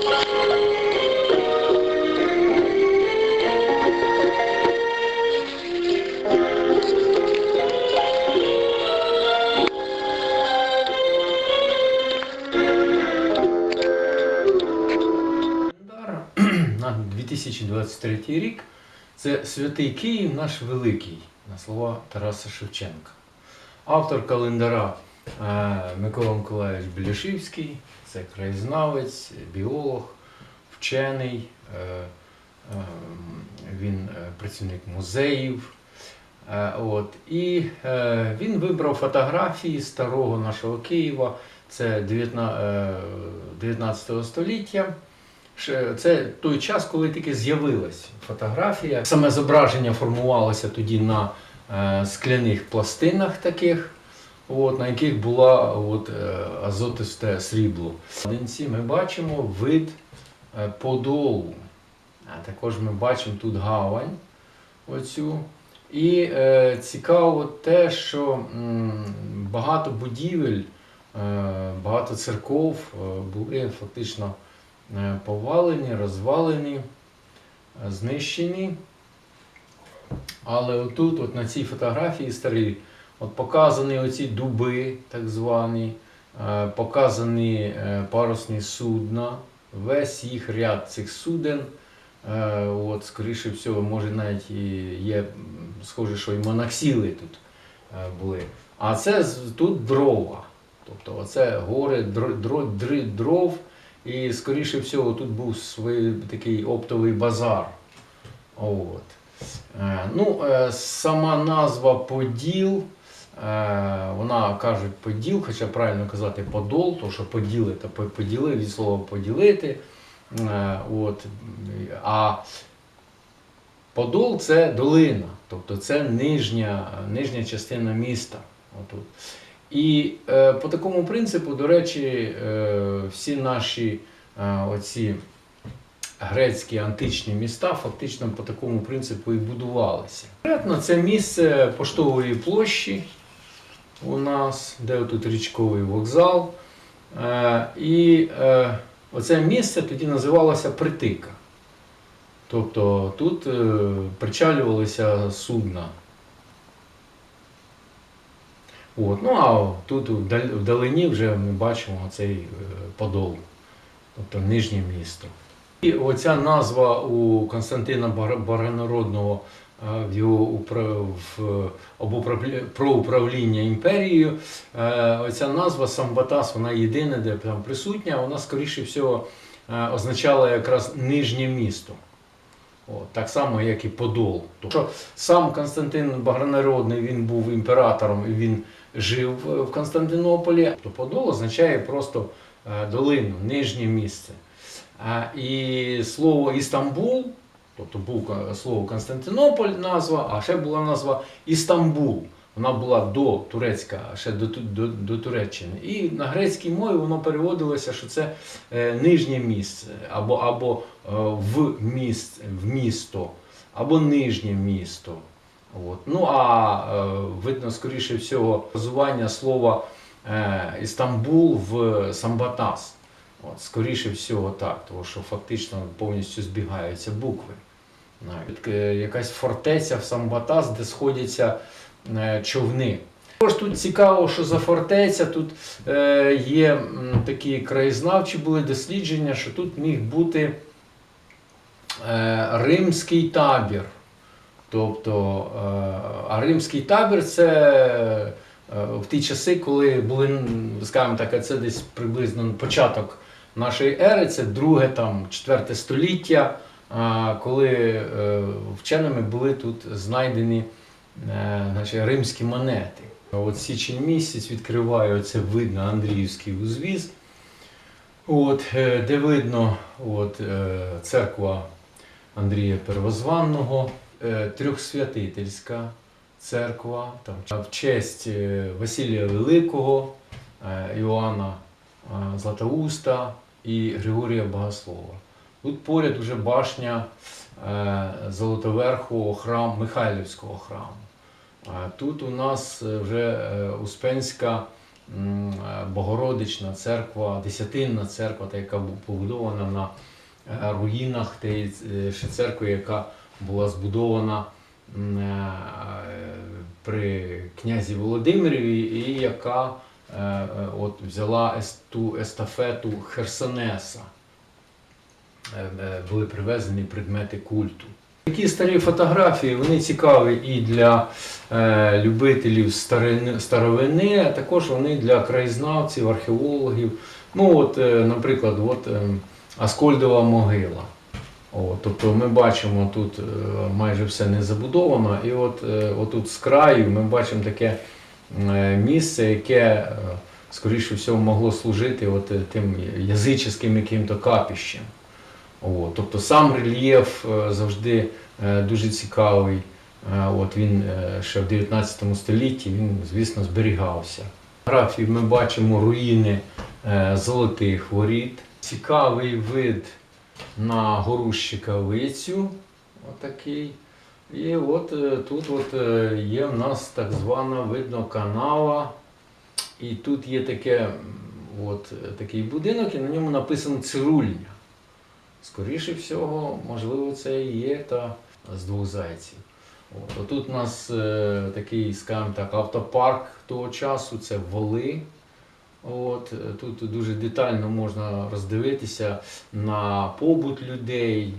Календар на 2023 рік це Святий Київ наш великий, на слова Тараса Шевченка. Автор календаря е, Микола Миколаївич Беляшівський, це краєзнавець, біолог, вчений, е, е, він е, працівник музеїв. От. І він вибрав фотографії старого нашого Києва, це 19, е, 19 століття. Це той час, коли тільки з'явилась фотографія. Саме зображення формувалося тоді на скляних пластинах таких, от, на яких була от, е, азотисте срібло. В Одинці ми бачимо вид е, подолу. А також ми бачимо тут гавань. Оцю. І е, цікаво те, що м, багато будівель, е, багато церков е, були фактично е, повалені, розвалені, е, знищені. Але отут, от на цій фотографії старій, от показані оці дуби, так звані, е, показані е, парусні судна, весь їх ряд цих суден. Е, От, скоріше всього, може навіть є схоже, що і моноксіли тут були. А це тут дрова. Тобто оце гори дро, дро, дров. І скоріше всього тут був свій такий оптовий базар. От. Ну, сама назва Поділ, вона кажуть поділ, хоча правильно казати подол, тому що поділи та поділи від слова поділити. Е, От. А Подол це долина, тобто це нижня, нижня частина міста. Отут. І е, по такому принципу, до речі, е, всі наші е, оці грецькі античні міста фактично по такому принципу і будувалися. Конкретно це місце поштової площі у нас, де тут річковий вокзал. Е, і е, оце місце тоді називалося Притика. Тобто тут е, причалювалися судна. От. Ну а тут вдалині вже ми бачимо цей Подол, тобто нижнє місто. І оця назва у Константина е, в його в про управління імперією. е, Оця назва Самбатас, вона єдина, де там присутня, вона скоріше всього е, означала якраз нижнє місто. От, так само, як і Подол. Тобто сам Константин Багранародний він був імператором і він жив в Константинополі, то Подол означає просто е, долину, нижнє місце. І слово Істамбул, тобто був слово Константинополь назва, а ще була назва Істамбул. Вона була до турецька, ще до, до, до Туреччини. І на грецькій мові воно переводилося, що це е, нижнє місце, або, або е, в, міст, в місто, або нижнє місто. От. Ну а е, видно, скоріше всього, базування слова е, Істамбул в Самбатас. От, скоріше всього так, тому що фактично повністю збігаються букви. Е, якась фортеця в Самбатас, де сходяться е, човни. Також тут цікаво, що за фортеця тут е, є такі краєзнавчі були дослідження, що тут міг бути римський табір. Тобто, а римський табір це в ті часи, коли були, скажімо так, це десь приблизно початок нашої ери, це друге, там, четверте століття, коли е, вченими були тут знайдені е, значить, римські монети. От січень місяць відкриває це видно Андріївський узвіз, от, е, де видно от, церква Андрія Первозванного, трьохсвятительська церква, там, в честь Василія Великого, Іоанна Златоуста і Григорія Богослова. Тут поряд вже башня е, Золотоверхового храму, Михайлівського храму. А Тут у нас е, вже е, Успенська е, Богородична церква, Десятинна церква, та яка бу- побудована на е, руїнах тієї е, ще церкви, яка була збудована е, при князі Володимирові, і яка е, е, от взяла ту естафету Херсонеса. Е, е, Були привезені предмети культу. Такі старі фотографії вони цікаві і для е, любителів старини, старовини, а також вони для краєзнавців, археологів. Ну, от, е, наприклад, от, е, Аскольдова могила. О, тобто ми бачимо тут е, майже все не забудовано, і от е, отут з краю ми бачимо таке е, місце, яке, е, скоріше всього, могло служити от, е, тим язичським яким-то капіщем. О, тобто сам рельєф е, завжди е, дуже цікавий. Е, От він ще в 19 столітті він, звісно, зберігався. На графії ми бачимо руїни золотих воріт. Цікавий вид на гору Щекавицю. Отакий. І от тут от є в нас так звана видно канава. І тут є таке, от, такий будинок, і на ньому написано цирульня. Скоріше всього, можливо, це і є та з двох зайців. От, тут у нас е, такий, скажімо так, автопарк того часу, це воли. От, тут дуже детально можна роздивитися на побут людей,